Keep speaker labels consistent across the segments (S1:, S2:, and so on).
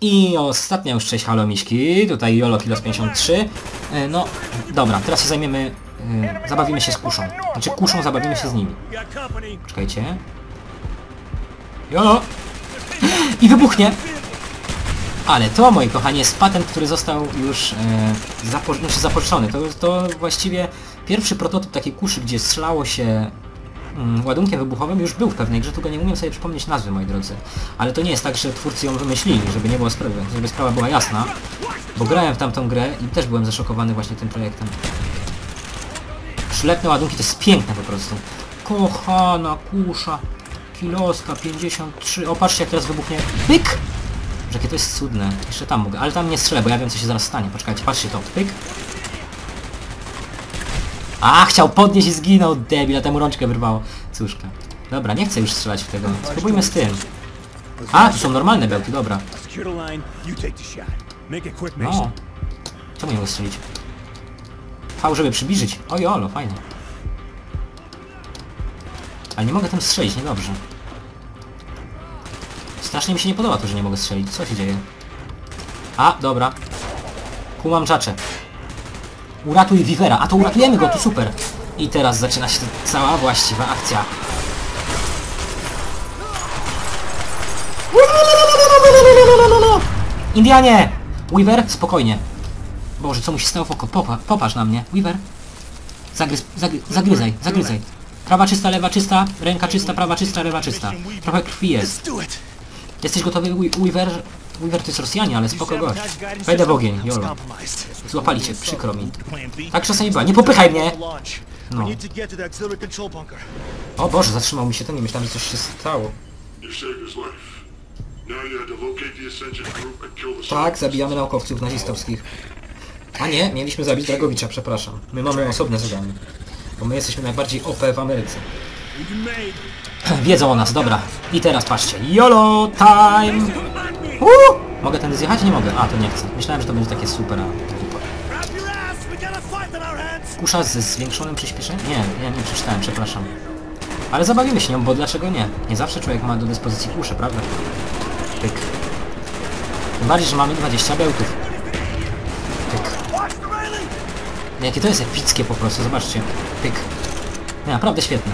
S1: I ostatnia już cześć halomiśki, tutaj Jolo Kilos 53. E, No, dobra, teraz się zajmiemy, e, zabawimy się z kuszą. Znaczy kuszą, zabawimy się z nimi. Czekajcie. Jolo! I wybuchnie! Ale to, moi kochani, jest patent, który został już e, zapo znaczy zapożyczony. To, to właściwie pierwszy prototyp takiej kuszy, gdzie strzelało się ładunkiem wybuchowym już był w pewnej grze, tylko nie umiem sobie przypomnieć nazwy, moi drodzy. Ale to nie jest tak, że twórcy ją wymyślili, żeby nie było sprawy, żeby sprawa była jasna. Bo grałem w tamtą grę i też byłem zaszokowany właśnie tym projektem. Przylepne ładunki to jest piękne po prostu. Kochana kusza. Kiloska 53. O, patrzcie jak teraz wybuchnie. Pyk! Że jakie to jest cudne. Jeszcze tam mogę, ale tam nie strzelę, bo ja wiem co się zaraz stanie. Poczekajcie, patrzcie to. Pyk. A, chciał podnieść i zginął, debil, a temu rączkę wyrwało. Cóżka. Dobra, nie chcę już strzelać w tego. Spróbujmy z tym. A, tu są normalne bełty, dobra. No. Czemu nie mogę strzelić? V, żeby przybliżyć. O jolo, fajnie. Ale nie mogę tym strzelić, niedobrze. Strasznie mi się nie podoba to, że nie mogę strzelić. Co się dzieje? A, dobra. Kumam czacze. Uratuj Vivera. A to uratujemy go, to super. I teraz zaczyna się cała właściwa akcja. Indianie! Weaver, spokojnie. Boże, co mu się stało? Popa, popatrz na mnie. Weaver. Zagryz, zagry, zagryzaj, zagryzaj. Prawa czysta, lewa czysta, ręka czysta, prawa czysta, lewa czysta. Trochę krwi jest. Jesteś gotowy, We- Weaver? Weaver to jest Rosjanie, ale spoko gość. Wejdę w ogień, jolo. Złapali cię, przykro mi. Tak czasami bywa. Nie popychaj mnie! No. O Boże, zatrzymał mi się ten i myślałem, że coś się stało. Tak, zabijamy naukowców nazistowskich. A nie, mieliśmy zabić Dragowicza, przepraszam. My mamy osobne zadanie. Bo my jesteśmy najbardziej OP w Ameryce. Wiedzą o nas, dobra. I teraz patrzcie. YOLO time! Uuu! Mogę tędy zjechać? Nie mogę. A, to nie chcę. Myślałem, że to będzie takie super, a... dupa. Kusza ze zwiększonym przyspieszeniem? Nie, ja nie przeczytałem, przepraszam. Ale zabawimy się nią, bo dlaczego nie? Nie zawsze człowiek ma do dyspozycji kuszę, prawda? Pyk. Tym bardziej, że mamy 20 bełtów. Pyk. Jakie to jest epickie po prostu, zobaczcie. Pyk. Nie, naprawdę świetne.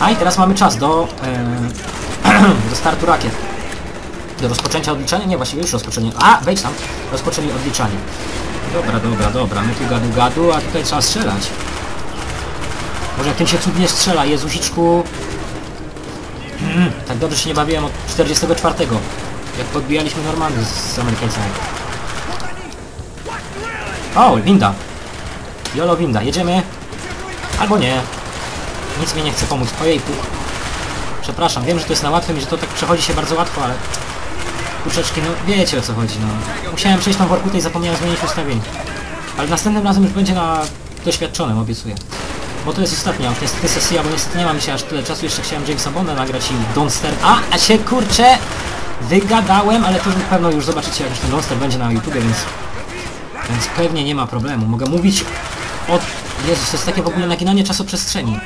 S1: A i teraz mamy czas do, e, do startu rakiet. Do rozpoczęcia odliczania? Nie, właściwie już rozpoczęli. A, wejdź tam. Rozpoczęli odliczanie. Dobra, dobra, dobra. My tu gadu gadu, a tutaj trzeba strzelać. Może jak tym się cudnie strzela, Jezusiczku. Mm, tak dobrze się nie bawiłem od 44. Jak podbijaliśmy Normandy z, z Amerykańcami. O, winda. Jolo winda, jedziemy. Albo nie. Nic mi nie chce pomóc. Ojejku. Przepraszam, wiem, że to jest na łatwym i że to tak przechodzi się bardzo łatwo, ale... Kurczeczki, no wiecie o co chodzi, no. Musiałem przejść tą workutę i zapomniałem zmienić ustawień. Ale następnym razem już będzie na doświadczonym, obiecuję. Bo to jest ostatnia już niestety sesja, bo niestety nie mam dzisiaj aż tyle czasu. Jeszcze chciałem Jamesa Bonda nagrać i Donster. A, a się kurczę wygadałem, ale to na pewno już zobaczycie jak już ten Donster będzie na YouTubie, więc więc pewnie nie ma problemu. Mogę mówić o... Jezus, to jest takie w ogóle naginanie czasoprzestrzeni.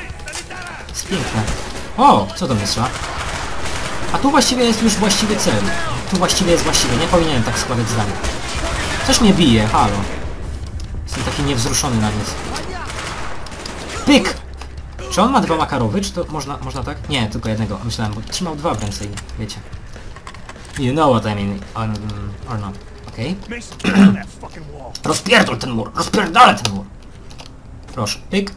S1: Jest piękne. O, co do mnie strzela? A tu właściwie jest już właściwy cel. Tu właściwie jest właściwy. Nie powinienem tak składać zdań. Coś mnie bije, halo. Jestem taki niewzruszony na nic. Pyk! Czy on ma dwa makarowy? Czy to można, można tak? Nie, tylko jednego. Myślałem, bo trzymał dwa w ręce i wiecie. You know what I mean, or, or not. Okej.
S2: Wall.
S1: Rozpierdol ten mur! Rozpierdolę ten mur! Proszę, pyk.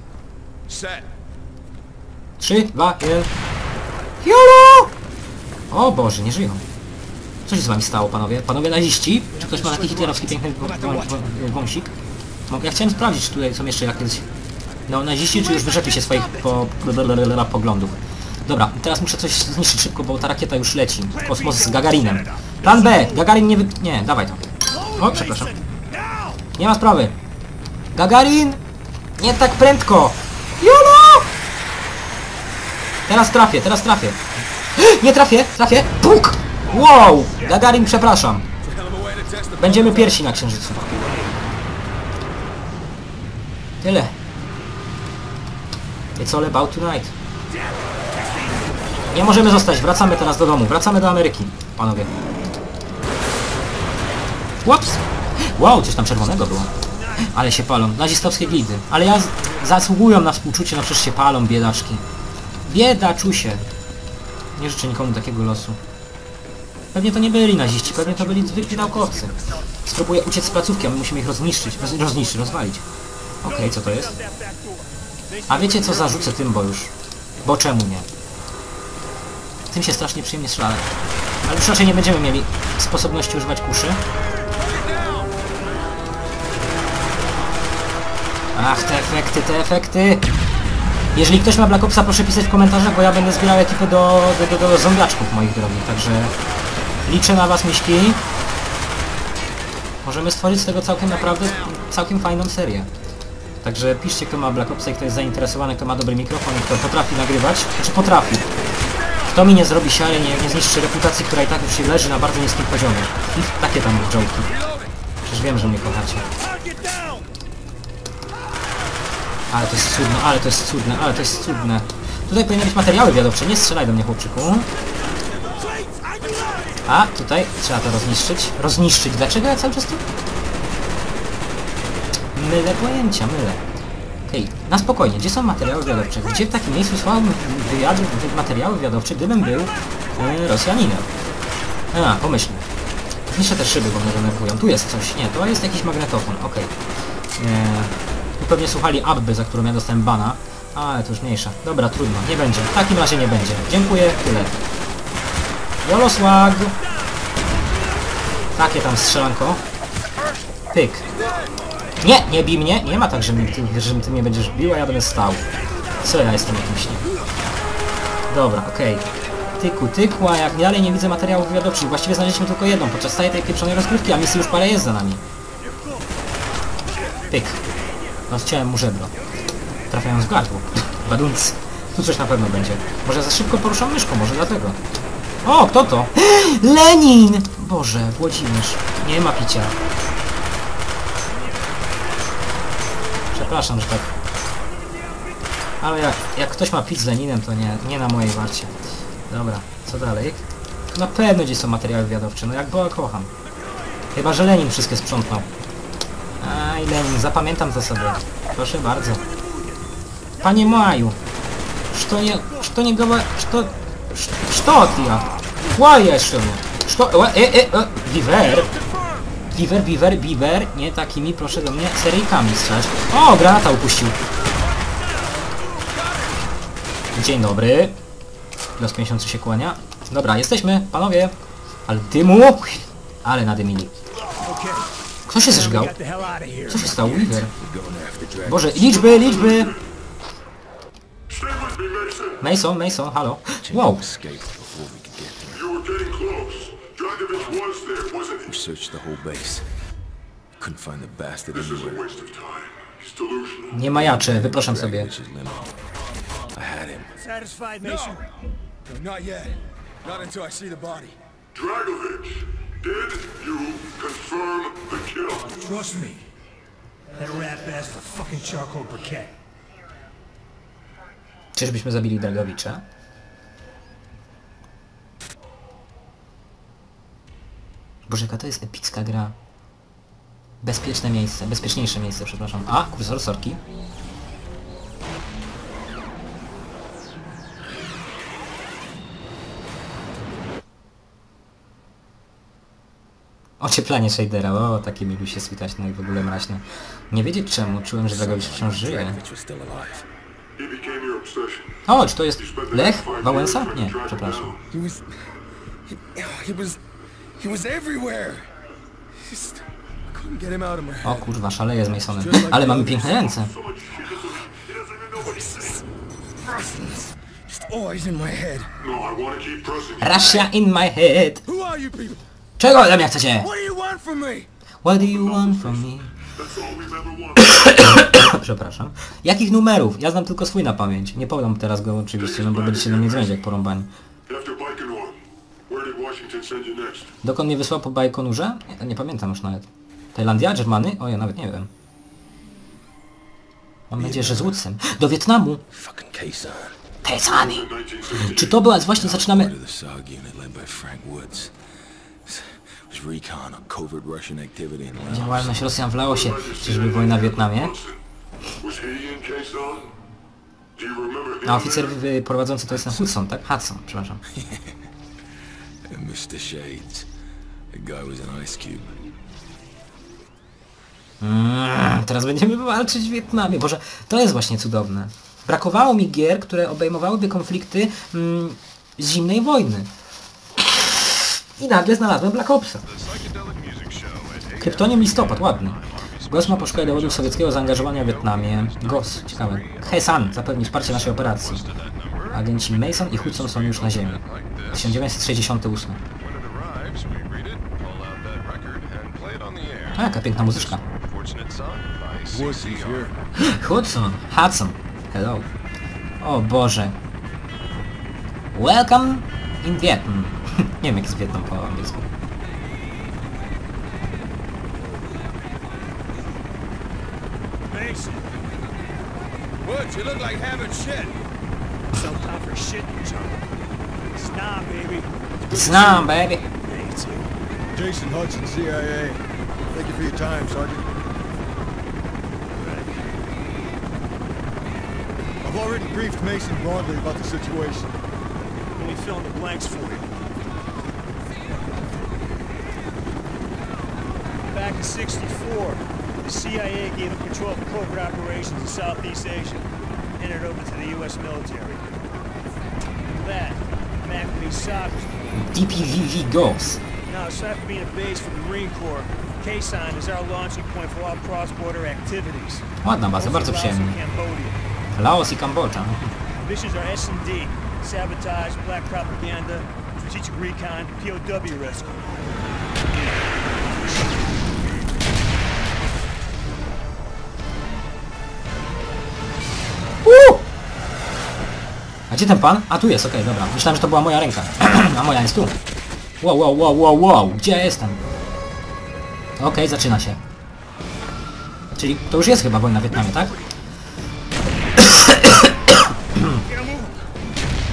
S1: Trzy, dwa, jeden. Jolo! O Boże, nie żyją. Co się z wami stało, panowie? Panowie naziści? Czy ktoś ma taki hitlerowski piękny wą- wą- wą- wąsik? Ja chciałem sprawdzić, czy tutaj są jeszcze jakieś... No, naziści, czy już wyrzekli się swoich po, poglądów? Dobra, teraz muszę coś zniszczyć szybko, bo ta rakieta już leci. Kosmos z Gagarinem. Plan B! Gagarin nie wy... Nie, dawaj to. O, przepraszam. Nie ma sprawy. Gagarin! Nie tak prędko! Jolo! Teraz trafię, teraz trafię. Nie trafię, trafię. Puk! Wow! Gagarin, przepraszam. Będziemy pierwsi na Księżycu. Tyle. It's all about tonight. Nie możemy zostać, wracamy teraz do domu, wracamy do Ameryki, panowie. Łops! Wow, coś tam czerwonego było. Ale się palą. Nazistowskie glidy. Ale ja zasługują na współczucie, no przecież się palą, biedaczki. Biedaczusie. Nie życzę nikomu takiego losu. Pewnie to nie byli naziści, pewnie to byli zwykli naukowcy. Spróbuję uciec z placówki, a my musimy ich rozniszczyć. Roz, rozniszczyć, rozwalić. Okej, co to jest? A wiecie co, zarzucę tym, bo już... Bo czemu nie? Tym się strasznie przyjemnie strzela. Ale już raczej nie będziemy mieli sposobności używać kuszy. Ach, te efekty, te efekty! Jeżeli ktoś ma Black Opsa, proszę pisać w komentarzach, bo ja będę zbierał ekipę do, do, do, do zombiaczków moich drogich, także liczę na was, miśki. Możemy stworzyć z tego całkiem naprawdę całkiem fajną serię. Także piszcie, kto ma Black Opsa i kto jest zainteresowany, kto ma dobry mikrofon i kto potrafi nagrywać. Znaczy potrafi. Kto mi nie zrobi siary, nie, nie zniszczy reputacji, która i tak już się leży na bardzo niskim poziomie. I takie tam jołki. Przecież wiem, że mnie kochacie. Ale to jest cudne, ale to jest cudne, ale to jest cudne. Tutaj powinny być materiały wiadowcze, nie strzelaj do mnie chłopczyku.
S2: Plates! I do that!
S1: A, tutaj trzeba to rozniszczyć. Rozniszczyć, dlaczego ja cały czas tu? Mylę pojęcia, mylę. Okej, na spokojnie, gdzie są materiały wiadowcze? Gdzie w takim miejscu są wywiady, wy- materiały wiadowcze, gdybym był e, Rosjaninem? A, pomyślmy. Zniszczę te szyby, bo mnie denerwują. Tu jest coś, nie, to jest jakiś magnetofon, okej. E, Tu pewnie słuchali Abby, za którą ja dostałem bana. Ale to już mniejsza. Dobra, trudno, nie będzie. W takim razie nie będzie. Dziękuję, tyle. Jolosłag! Takie tam strzelanko. Pyk. Nie, nie bij mnie. Nie ma tak, że, mnie, ty, że ty mnie będziesz bił, a ja będę stał. Co ja jestem jakimś nie? Dobra, okej. Tyku, tyku, a jak dalej nie widzę materiałów wywiadowczych. Właściwie znaleźliśmy tylko jedną podczas całej tej pieprzonej rozgrywki, a misji już parę jest za nami. Pyk. No chciałem mu żebro. Trafiając w gardło. Badunc. Tu coś na pewno będzie. Może za szybko poruszam myszką, może dlatego. O, kto to? Lenin! Boże, Włodzimierz. Nie ma picia. Przepraszam, że tak. Ale jak, jak ktoś ma pić z Leninem, to nie, nie na mojej warcie. Dobra, co dalej? Na pewno gdzie są materiały wywiadowcze, no jak Boga kocham. Chyba, że Lenin wszystkie sprzątnął. Aj, Lenin, zapamiętam to sobie. Proszę bardzo. Panie Maju, что не, что не говор... Что... ш- Что ты? Ła jeszcze mu. Szko... Ła, e, e, e, Beaver. Beaver, Beaver, Beaver. Nie takimi, proszę do mnie, seryjkami strzelać. O, granata upuścił. Dzień dobry. Los 53 się kłania. Dobra, jesteśmy, panowie. Ale dymu! Ale nadymili. Kto się
S2: zżygał?
S1: Co się stało, Weaver? Boże, liczby, liczby!
S3: Mason,
S1: Mason, halo. Wow.
S3: Dragovich was there, wasn't
S4: We
S3: he?
S4: searched the whole base. Couldn't find the bastard
S3: This is a
S4: anywhere.
S3: waste of time. He's delusional.
S1: nie majaczę, wypraszam sobie.
S4: Limo. I had him.
S2: Satisfied, Mason?
S5: No, not yet. Not until I see the body.
S3: Dragovich, did you confirm the kill?
S2: Trust me. That rat fucking charcoal briquette.
S1: Czyżbyśmy zabili Dragowicza? Boże, jaka to jest epicka gra. Bezpieczne miejsce, bezpieczniejsze miejsce, przepraszam. A, kursor sorki. Ocieplanie shadera, o, takie mi się switać, no i w ogóle mraźne. Nie wiedzieć czemu, czułem, że Dragowicz wciąż żyje. O, czy to jest Lech Wałęsa? Nie, przepraszam.
S3: down.
S5: He was... He, he was... He was everywhere. Just... I couldn't get him out of my
S1: O kurwa, szaleje z Masonem. Ale mamy piękne ręce.
S5: Just always in my head.
S3: No, I want to keep pressing.
S1: Russia in my head.
S5: Who are you people?
S1: Czego ode mnie chcecie?
S5: What do you want from me?
S1: What do you want from me?
S3: That's all we've ever wanted.
S1: Przepraszam. Jakich numerów? Ja znam tylko swój na pamięć. Nie podam teraz go oczywiście, no bo będziecie na mnie dzwonić jak porąbani. Dokąd mnie wysłał po Bajkonurze? Nie, nie pamiętam już nawet. Tajlandia? Germany? O, ja nawet nie wiem. Mam nadzieję, że z Woodsem. Do Wietnamu!
S3: 1968.
S1: Czy to była właśnie zaczynamy... Działalność Rosjan w Laosie. Czyżby wojna w Wietnamie? A oficer wy- prowadzący to jest ten Hudson, tak? Hudson, przepraszam.
S4: Mr. Shades. Guy was an ice cube.
S1: Mm, teraz będziemy walczyć w Wietnamie. Boże, to jest właśnie cudowne. Brakowało mi gier, które obejmowałyby konflikty mm, zimnej wojny. I nagle znalazłem Black Opsa. Kryptonim listopad, ładny. GOS ma poszukać dowodów sowieckiego zaangażowania w Wietnamie. GOS, ciekawe. Hesan zapewni wsparcie naszej operacji. Agenci Mason i Hudson są już na ziemi. 1968.
S6: arrives, we read it, pull out that record, and play it on the air.
S1: A, jaka piękna muzyczka. Hudson, Hudson, hello. O Boże. Welcome in Vietnam. Nie wiem jak jest Wietnam po angielsku.
S2: Mason,
S5: you look like having shit.
S2: Some time for shit, John. It's not, baby.
S1: Znam, baby.
S2: Hey, it's.
S7: Jason Hudson, CIA. Thank you for your time, Sergeant. I've already briefed Mason broadly about the situation.
S2: Let me fill in the blanks for you. Back in 64, the CIA gave up control of covert operations in Southeast Asia, handed it over to the U.S. military.
S1: DPVV goes.
S2: Now, aside from being a base for the Marine Corps, is our launching point for all cross-border activities.
S1: Ładna baza, bardzo.
S2: Cambodia.
S1: Laos i Kambodża.
S2: Missions are S&D, sabotage, black propaganda, strategic recon, POW rescue.
S1: Gdzie ten pan? A tu jest, okej, dobra. Myślałem, że to była moja ręka. A moja jest tu. Wow, wow, wow, wow, wow. Gdzie ja jestem? Okej, zaczyna się. Czyli to już jest chyba wojna w Wietnamie, tak?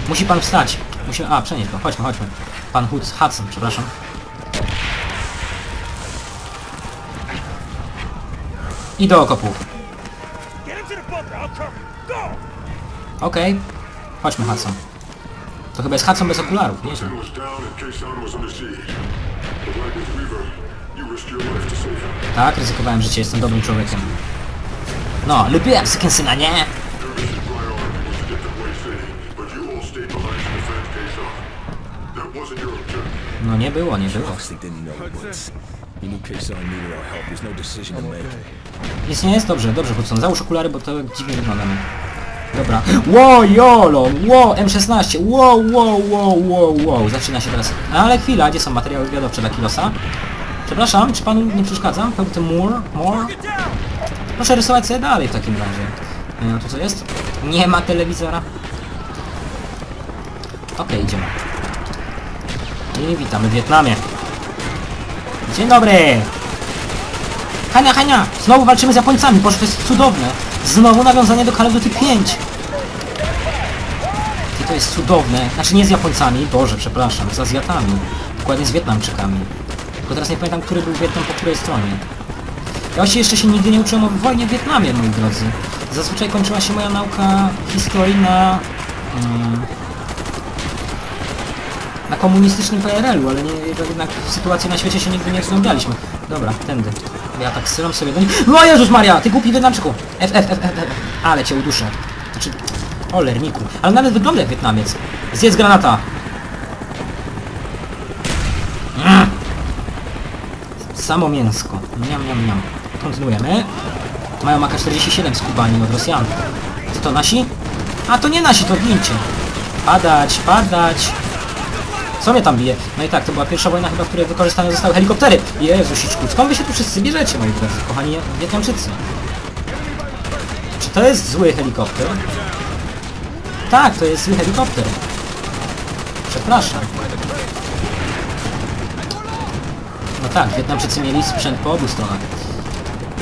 S1: Musi pan wstać. Musi... A, przenieść go. Chodźmy, chodźmy. Pan Hudson, przepraszam. I do okopów.
S2: Get him
S1: Chodźmy, Hudson. To chyba jest Hudson bez okularów, nieźle. Tak, ryzykowałem życie, jestem dobrym człowiekiem. No, lubiłem syna, nie? No nie było, nie było.
S4: No.
S1: Nic nie jest dobrze, dobrze, Hudson. Załóż okulary, bo to dziwnie wygląda mi. Dobra. Ło, jolo, ło, M16, ło, ło, ło, ło, ło. Zaczyna się teraz. Ale chwila, gdzie są materiały wywiadowcze dla Kilosa? Przepraszam, czy panu nie przeszkadzam? Pewnie more, more? Proszę rysować sobie dalej w takim razie. E, tu co jest? Nie ma telewizora. Okej, idziemy. I witamy w Wietnamie. Dzień dobry! Hania, Hania! Znowu walczymy z Japońcami, boże to jest cudowne! Znowu nawiązanie do Call of Duty 5! I to jest cudowne. Znaczy nie z Japońcami, boże, przepraszam, z Azjatami. Dokładnie z Wietnamczykami. Tylko teraz nie pamiętam, który był Wietnam po której stronie. Ja właściwie jeszcze się nigdy nie uczyłem o wojnie w Wietnamie, moi drodzy. Zazwyczaj kończyła się moja nauka historii na... Mm, na komunistycznym PRL-u, ale nie, jednak sytuacji na świecie się nigdy nie rozglądaliśmy. Dobra, tędy. Ja tak sylam sobie do nich. O Jezus Maria, ty głupi Wietnamczyku! F, F, F, F, F. Ale cię uduszę. Znaczy, o lerniku. Ale nawet wygląda jak Wietnamiec. Zjedz granata! Mm. Samo mięsko. Niam, niam, niam. Kontynuujemy. Mają AK-47 z Kubani od Rosjan. Co to nasi? A to nie nasi, to gincie. Padać, padać. Co mnie tam bije? No i tak, to była pierwsza wojna chyba, w której wykorzystane zostały helikoptery. Jezusiczku, skąd wy się tu wszyscy bierzecie, moi drodzy, kochani Wietnamczycy? Czy to jest zły helikopter? Tak, to jest zły helikopter. Przepraszam. No tak, Wietnamczycy mieli sprzęt po obu stronach.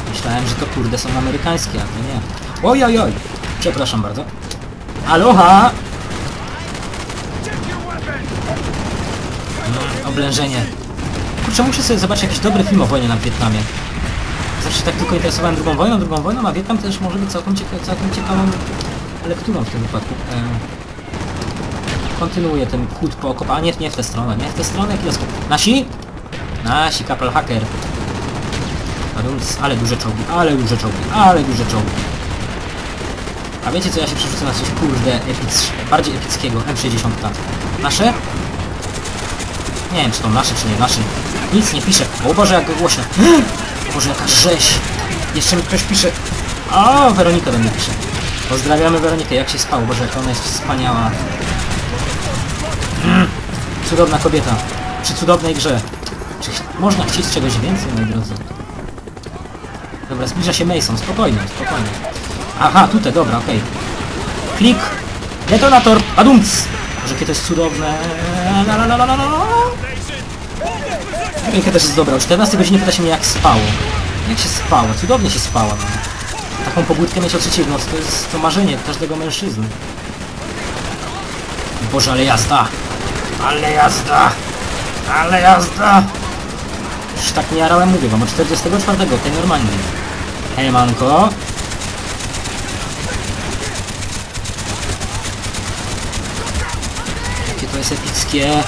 S1: Myślałem, że to kurde są amerykańskie, a to nie. Oj, oj, oj. Przepraszam bardzo. Aloha! Mm, oblężenie. Kurczę, muszę sobie zobaczyć jakiś dobry film o wojnie na Wietnamie. Zawsze tak tylko interesowałem drugą wojną, drugą wojną, a Wietnam też może być całkiem, cieka całkiem ciekawą lekturą w tym wypadku. E, kontynuuję ten kłód po okopaniu. Nie, nie w tę stronę, nie w tę stronę, kiosku. Nasi? Nasi, kapral hacker. Ale duże czołgi, ale duże czołgi, ale duże czołgi. A wiecie co, ja się przerzucę na coś kurde epic, bardziej epickiego, M60. Nasze? Nie wiem czy to nasze czy nie nasze. Nic nie pisze. O Boże jak głośno. Boże jaka rzeź. Jeszcze mi ktoś pisze. O, Weronika do mnie pisze. Pozdrawiamy Weronikę, jak się spało. Boże jak ona jest wspaniała. Mm, Cudowna kobieta. Przy cudownej grze. Czy można chcieć czegoś więcej, moi drodzy? Dobra, zbliża się Mason. Spokojnie, spokojnie. Aha, tutaj, dobra, okej. Klik. Detonator. Padumc. Boże, jakie to jest cudowne. La, la, la, la, la, la. Ręka też jest dobra. O 14 godzinie pyta się mnie jak spało. Jak się spało? Cudownie się spało. No. Taką pobudkę mieć o trzeciej w nocy to jest to marzenie każdego mężczyzny. Boże, ale jazda! Ale jazda! Ale jazda! Już tak nie jarałem, mówię wam, o 44, tej normalnie. Hej, manko. Jakie to jest epickie.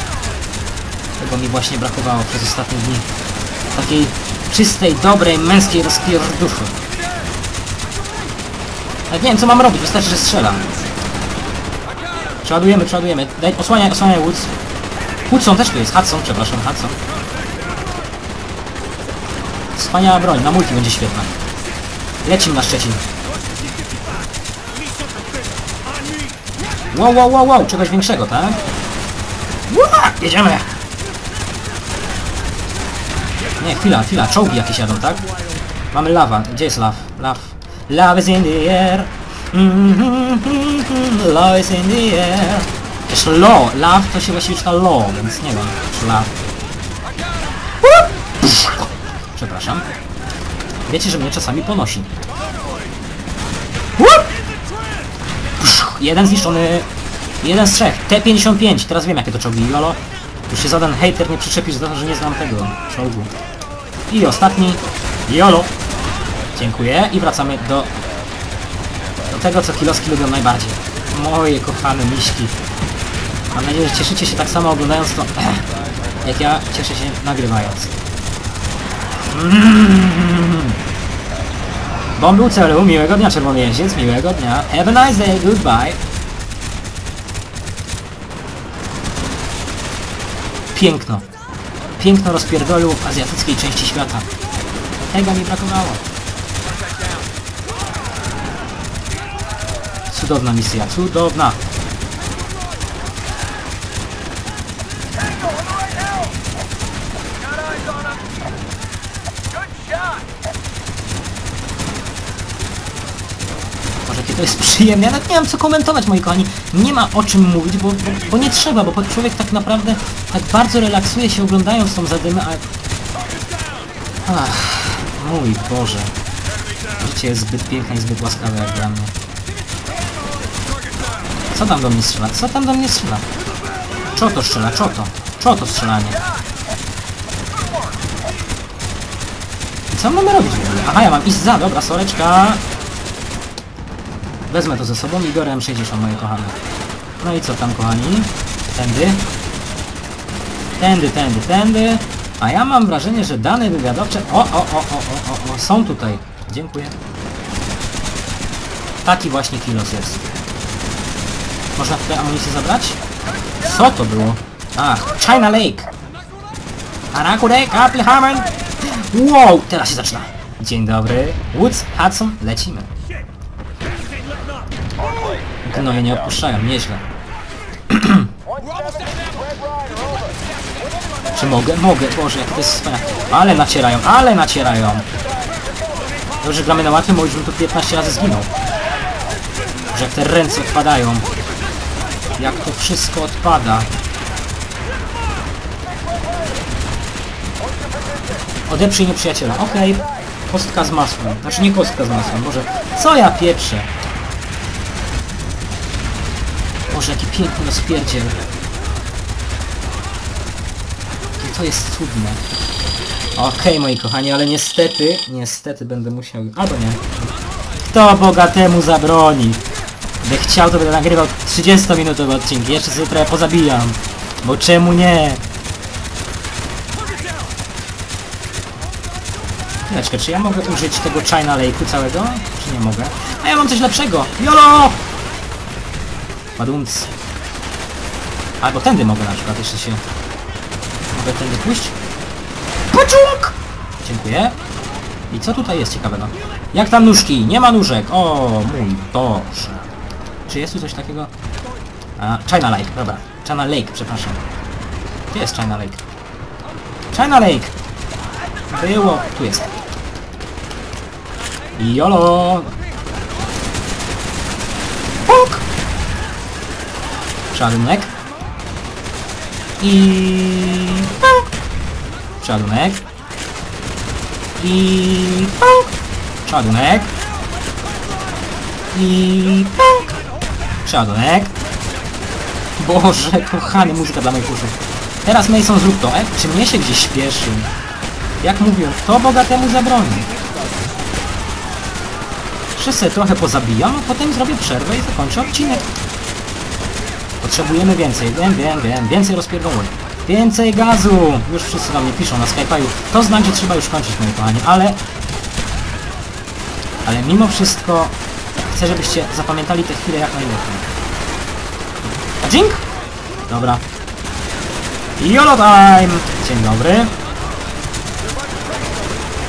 S1: Tego mi właśnie brakowało przez ostatnie dni. Takiej czystej, dobrej, męskiej rozpierduszy. Nawet nie wiem co mam robić, wystarczy, że strzelam. Przeładujemy, przeładujemy. Daj, osłaniaj, osłaniaj Woods. Hudson też tu jest, Hudson, przepraszam, Hudson. Wspaniała broń, na multi będzie świetna. Lecimy na Szczecin. Wow, wow, wow, wow, czegoś większego, tak? Ua, jedziemy! Nie, chwila, chwila, czołgi jakieś jadą, tak? Mamy lawa, gdzie jest law? Law. Love is in the air. Mhm, Love is in the air. Też lo, love to się właściwie czyta lo, więc nie wiem, czy love. Przepraszam. Wiecie, że mnie czasami ponosi. Jeden zniszczony. Jeden z trzech. T-55. Teraz wiem jakie to czołgi. Jolo. Już się żaden hater nie przyczepisz za to, że nie znam tego czołgu. I ostatni. Jolo. Dziękuję. I wracamy do... Do tego, co kiloski lubią najbardziej. Moje kochane miśki. Mam nadzieję, że cieszycie się tak samo oglądając to, jak ja cieszę się nagrywając. Mm. Bomby u celu, miłego dnia czerwony jeździec, miłego dnia. Have a nice day, goodbye. Piękno. Piękno rozpierdolił w azjatyckiej części świata. Tego mi brakowało. Cudowna misja, cudowna. Może jakie to jest przyjemne. Ja nawet nie mam co komentować, moi kochani. Nie ma o czym mówić, bo, bo, bo nie trzeba, bo człowiek tak naprawdę tak bardzo relaksuje się oglądając tą zadymę, a... Ach, mój Boże. Życie jest zbyt piękne i zbyt łaskawe jak dla mnie. Co tam do mnie strzela? Co tam do mnie strzela? Czo to strzela? Czo to? Czo to strzelanie? Co mamy robić w ogóle? Aha, ja mam iść za, dobra, soreczka. Wezmę to ze sobą i biorę M60, moje kochane. No i co tam, kochani? Tędy. Tędy, tędy, tędy. A ja mam wrażenie, że dane wywiadowcze... O, o, o, o, o, o, o, są tutaj. Dziękuję. Taki właśnie kilos jest. Można tutaj amunicję zabrać? Co to było? Ach, China Lake! Harakure, Kaplhamen! Wow, teraz się zaczyna. Dzień dobry. Woods, Hudson, lecimy. Gnoje nie opuszczają, nieźle. Czy mogę? Mogę, Boże, jak to jest. Ale nacierają, ale nacierają. Dobrze, gramy na łatwym, bo już bym tu 15 razy zginął. Że jak te ręce odpadają. Jak to wszystko odpada. Odeprzyj nieprzyjaciela. Okej. Kostka z masłem. Znaczy nie kostka z masłem. Boże, co ja pieprzę? Boże, jaki piękny rozpierdziel. Jakie to jest cudne. Okej, moi kochani, ale niestety, niestety będę musiał... Albo nie. Kto bogatemu zabroni? Gdy chciał, to będę nagrywał 30-minutowe odcinki. Jeszcze sobie trochę pozabijam. Bo czemu nie? Chwileczkę, czy ja mogę użyć tego China Lake'u całego? Czy nie mogę? A ja mam coś lepszego! YOLO! Padumc. Albo tędy mogę na przykład jeszcze się... Mogę tędy pójść? Paczuk! Dziękuję. I co tutaj jest ciekawego? Jak tam nóżki? Nie ma nóżek! O mój Boże. Czy jest tu coś takiego? A, China Lake, dobra. China Lake, przepraszam. Gdzie jest China Lake? China Lake! Było. Tu jest. Jolo! Przeładunek. I... Przeładunek. I... Przeładunek. I... Przeładunek. Boże, kochany, muzyka dla moich uszu. Teraz Mason zrób to. E, czy mnie się gdzieś śpieszy? Jak mówiłem, kto bogatemu zabroni? Sobie trochę pozabijam, a potem zrobię przerwę i zakończę odcinek. Potrzebujemy więcej, wiem, wiem, wiem, więcej rozpierdolu. Więcej gazu! Już wszyscy do mnie piszą na Skype'u. To znak, że trzeba już kończyć, moi kochani, ale... Ale mimo wszystko chcę, żebyście zapamiętali te chwile jak najlepiej. A Dżink? Dobra. YOLO time! Dzień dobry.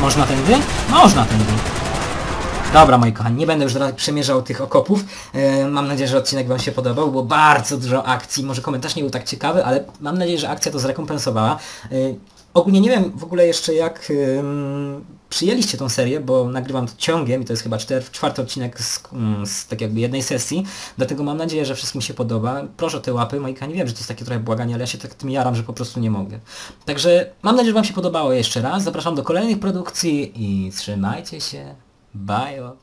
S1: Można tędy? Można tędy. Dobra, moi kochani, nie będę już przemierzał tych okopów. E, mam nadzieję, że odcinek Wam się podobał. Było bardzo dużo akcji. Może komentarz nie był tak ciekawy, ale mam nadzieję, że akcja to zrekompensowała. E, ogólnie nie wiem w ogóle jeszcze jak ym, przyjęliście tą serię, bo nagrywam to ciągiem i to jest chyba czwarty odcinek z, mm, z tak jakby jednej sesji. Dlatego mam nadzieję, że wszystkim się podoba. Proszę o te łapy, moi kochani. Wiem, że to jest takie trochę błaganie, ale ja się tak tym jaram, że po prostu nie mogę. Także mam nadzieję, że Wam się podobało jeszcze raz. Zapraszam do kolejnych produkcji i trzymajcie się. Bye.